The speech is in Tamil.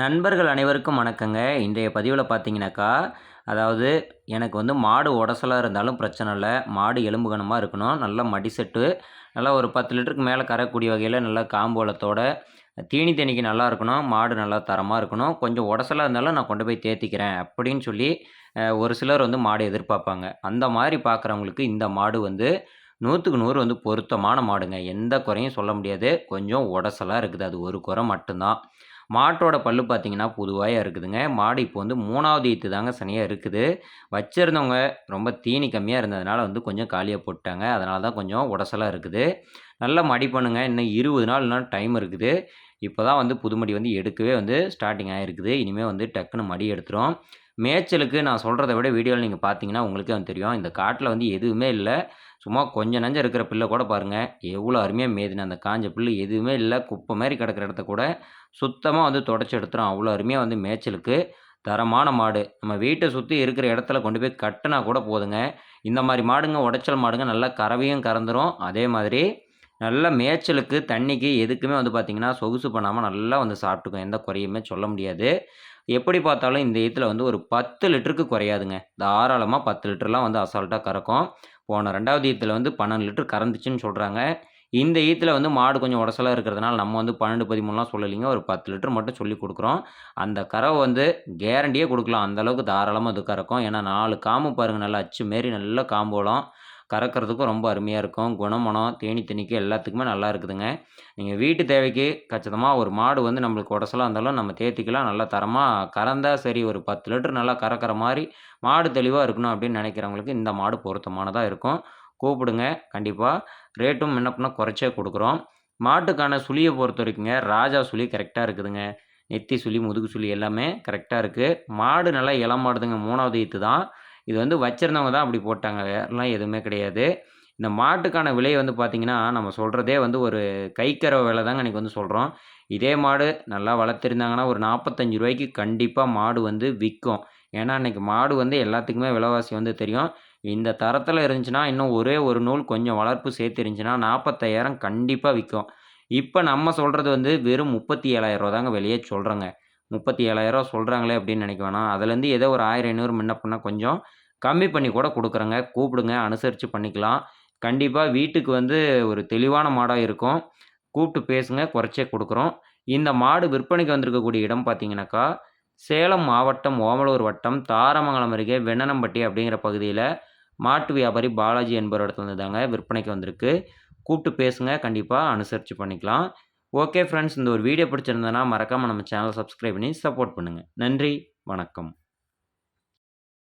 நண்பர்கள் அனைவருக்கும் வணக்கங்க. இன்றைய பதிவில் பார்த்தீங்கன்னாக்கா அதாவது எனக்கு வந்து மாடு உடசலாக இருந்தாலும் பிரச்சனை இல்லை. மாடு எலும்புகணமாக இருக்கணும். நல்லா மடிசெட்டு நல்லா ஒரு பத்து லிட்டருக்கு மேலே கரக்கூடிய வகையில் நல்லா காம்போலத்தோட தீனி தண்ணிக்கு நல்லா இருக்கணும். மாடு நல்லா தரமாக இருக்கணும். கொஞ்சம் உடசலாக இருந்தாலும் நான் கொண்டு போய் தேத்திக்கிறேன் அப்படின்னு சொல்லி ஒரு சிலர் வந்து மாடு எதிர்பார்ப்பாங்க. அந்த மாதிரி பார்க்குறவங்களுக்கு இந்த மாடு வந்து நூற்றுக்கு நூறு வந்து பொருத்தமான மாடுங்க. எந்த குறையும் சொல்ல முடியாது. கொஞ்சம் உடசலாக இருக்குது. அது ஒரு குறை மட்டும்தான். மாட்டோட பல்லு பார்த்தீங்கன்னா புதுவாயாக இருக்குதுங்க. மாடு இப்போ வந்து மூணாவது ஈத்து தாங்க சனியாக இருக்குது. வச்சுருந்தவங்க ரொம்ப தீனி கம்மியாக இருந்ததுனால வந்து கொஞ்சம் காலியாக போட்டாங்க அதனால தான் கொஞ்சம் உடசலாக இருக்குது. நல்லா மடி பண்ணுங்க. இன்னும் இருபது நாள் இன்னும் டைம் இருக்குது. இப்போ தான் வந்து புதுமடி வந்து எடுக்கவே வந்து ஸ்டார்டிங் ஆகிருக்குது இனிமேல் வந்து டக்குன்னு மடி எடுத்துரும். மேய்ச்சலுக்கு நான் சொல்கிறத விட வீடியோவில் நீங்கள் பார்த்தீங்கன்னா உங்களுக்கே வந்து தெரியும். இந்த காட்டில் வந்து எதுவுமே இல்லை. சும்மா கொஞ்சம் நஞ்சம் இருக்கிற பிள்ளை கூட பாருங்கள் எவ்வளோ அருமையாக மேதுன அந்த காஞ்ச புல் எதுவுமே இல்லை. குப்பை மாதிரி கிடக்கிற இடத்த கூட சுத்தமாக வந்து தொடச்சி எடுத்துரும். அவ்வளோ அருமையாக வந்து மேய்ச்சலுக்கு. தரமான மாடு. நம்ம வீட்டை சுற்றி இருக்கிற இடத்துல கொண்டு போய் கட்டினா கூட போதுங்க. இந்த மாதிரி மாடுங்க உடைச்சல் மாடுங்க நல்லா கறவையும் கறந்துடும் அதே மாதிரி நல்ல மேய்ச்சலுக்கு தண்ணிக்கு எதுக்குமே வந்து பார்த்திங்கன்னா சொகுசு பண்ணாமல் நல்லா வந்து சாப்பிட்டுக்கும். எந்த குறையுமே சொல்ல முடியாது. எப்படி பார்த்தாலும் இந்த இதில் வந்து ஒரு பத்து லிட்டருக்கு குறையாதுங்க. தாராளமாக பத்து லிட்டர்லாம் வந்து அசால்ட்டாக கறக்கும். போன ரெண்டாவது இதில் வந்து பன்னெண்டு லிட்டர் கறந்துச்சுன்னு சொல்கிறாங்க இந்த ஈத்தில் வந்து மாடு கொஞ்சம் உடசலாக இருக்கிறதுனால நம்ம வந்து பன்னெண்டு பதிமூணுலாம் சொல்லலைங்க. ஒரு பத்து லிட்டர் மட்டும் சொல்லி கொடுக்குறோம். அந்த கறவை வந்து கேரண்டியே கொடுக்கலாம். அந்தளவுக்கு தாராளமாக இது கறக்கும். ஏன்னா நாலு காம்பு பாருங்கள் நல்லா அச்சு மாரி நல்லா காம்போலாம் கறக்கிறதுக்கும் ரொம்ப அருமையாக இருக்கும். குணமனம் தேனி தண்ணிக்கு எல்லாத்துக்குமே நல்லா இருக்குதுங்க. நீங்கள் வீட்டு தேவைக்கு கச்சிதமாக ஒரு மாடு வந்து நம்மளுக்கு உடசலாக இருந்தாலும் நம்ம தேத்திக்கலாம். நல்லா தரமாக கறந்தால் சரி ஒரு பத்து லிட்டர் நல்லா கறக்கிற மாதிரி மாடு தெளிவாக இருக்கணும் அப்படின்னு நினைக்கிறவங்களுக்கு இந்த மாடு பொருத்தமானதாக இருக்கும். கூப்பிடுங்க. கண்டிப்பாக ரேட்டும் முன்ன பண்ணால் குறைச்சே கொடுக்குறோம். மாட்டுக்கான சுழியை பொறுத்த வரைக்குங்க ராஜா சுழி கரெக்டாக இருக்குதுங்க. நெத்தி சுழி முதுகு சுழி எல்லாமே கரெக்டாக இருக்குது மாடு நல்லா இளம் மாடுதுங்க மூணாவது ஈத்து தான். இது வந்து வச்சுருந்தவங்க தான் அப்படி போட்டாங்க. வேறெலாம் எதுவுமே கிடையாது. இந்த மாட்டுக்கான விலை வந்து பார்த்திங்கன்னா நம்ம சொல்கிறதே வந்து ஒரு கைக்கரை விலை தாங்க இன்றைக்கி வந்து சொல்கிறோம் இதே மாடு நல்லா வளர்த்துருந்தாங்கன்னா ஒரு நாற்பத்தஞ்சு ரூபாய்க்கு கண்டிப்பாக மாடு வந்து விற்கும். ஏன்னா இன்றைக்கி மாடு வந்து எல்லாத்துக்குமே விலைவாசி வந்து தெரியும். இந்த தரத்தில் இருந்துச்சுன்னா இன்னும் ஒரே ஒரு நூல் கொஞ்சம் வளர்ப்பு சேர்த்து இருந்துச்சுன்னா நாற்பத்தாயிரம் கண்டிப்பாக விற்கும் இப்போ நம்ம சொல்கிறது வந்து வெறும் முப்பத்தி ஏழாயிரரூவா தாங்க வெளியே சொல்கிறோங்க முப்பத்தி ஏழாயிரம் சொல்கிறாங்களே அப்படின்னு நினைக்க வேணாம். அதுலேருந்து ஏதோ ஒரு ஆயிரம் ஐநூறு முன்ன பண்ணால் கொஞ்சம் கம்மி பண்ணி கூட கொடுக்குறேங்க. கூப்பிடுங்க அனுசரித்து பண்ணிக்கலாம். கண்டிப்பாக வீட்டுக்கு வந்து ஒரு தெளிவான மாடாக இருக்கும். கூப்பிட்டு பேசுங்க குறைச்சே கொடுக்குறோம். இந்த மாடு விற்பனைக்கு வந்திருக்கக்கூடிய இடம் பார்த்தீங்கன்னாக்கா சேலம் மாவட்டம் ஓமலூர் வட்டம் தாரமங்கலம் அருகே வெண்ணனம்பட்டி அப்படிங்கிற பகுதியில் மாட்டு வியாபாரி பாலாஜி என்பவர் இடத்துல தாங்க விற்பனைக்கு வந்திருக்கு. கூப்பிட்டு பேசுங்க. கண்டிப்பாக அனுசரித்து பண்ணிக்கலாம். ஓகே ஃப்ரெண்ட்ஸ் இந்த ஒரு வீடியோ பிடிச்சிருந்தேன்னா மறக்காமல் நம்ம சேனலை சப்ஸ்கிரைப் பண்ணி சப்போர்ட் பண்ணுங்கள் நன்றி வணக்கம்.